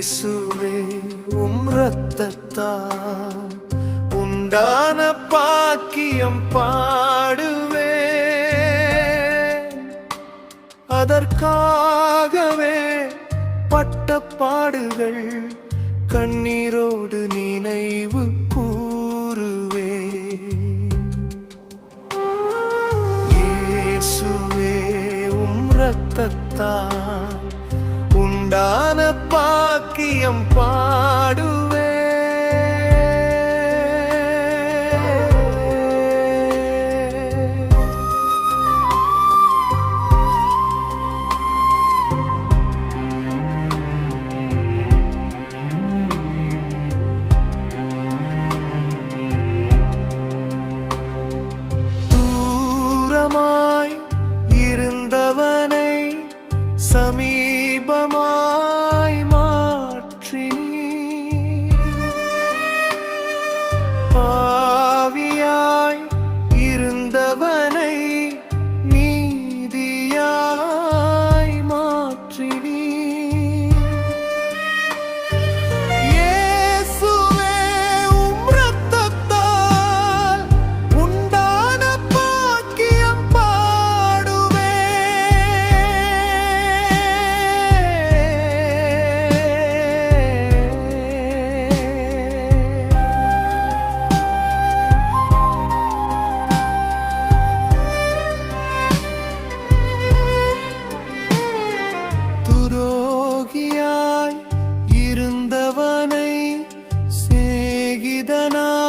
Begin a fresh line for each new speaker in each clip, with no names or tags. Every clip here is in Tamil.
இயேசுவே உம் ரத்தத்தால் உண்டான பாக்கியம் பாடுவே. அதற்காகவே பட்ட பாடுகள் கண்ணீரோடு நினைவு கூறுவே. இயேசுவே உம் ரத்தத்தால் உண்டான பாக்கியம் பாடுவே. தூரமா ಸಿಗಿದ ನಾ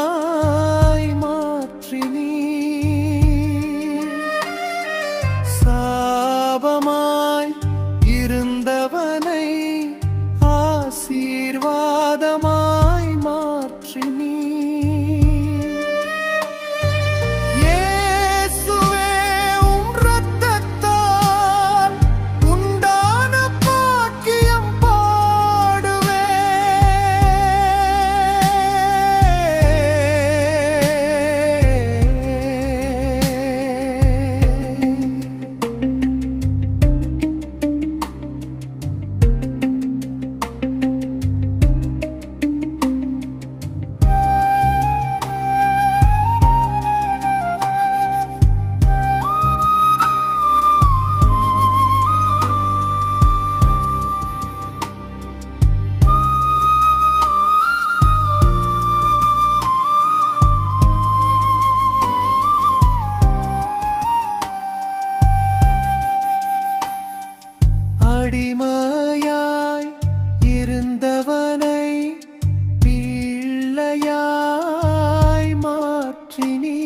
இருந்தவனை பிள்ளையாய் மாற்றினி.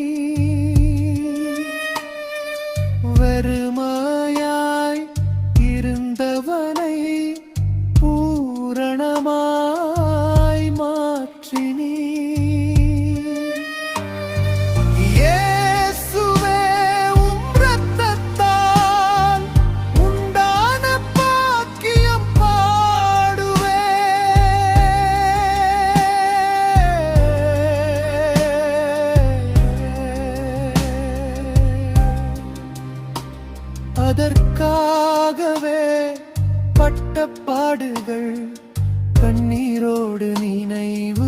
வெறுமையாய் இருந்தவனை பூரணமாய் மாற்றினி. அதற்காகவே பட்ட பாடுகள் கண்ணீரோடு நினைவு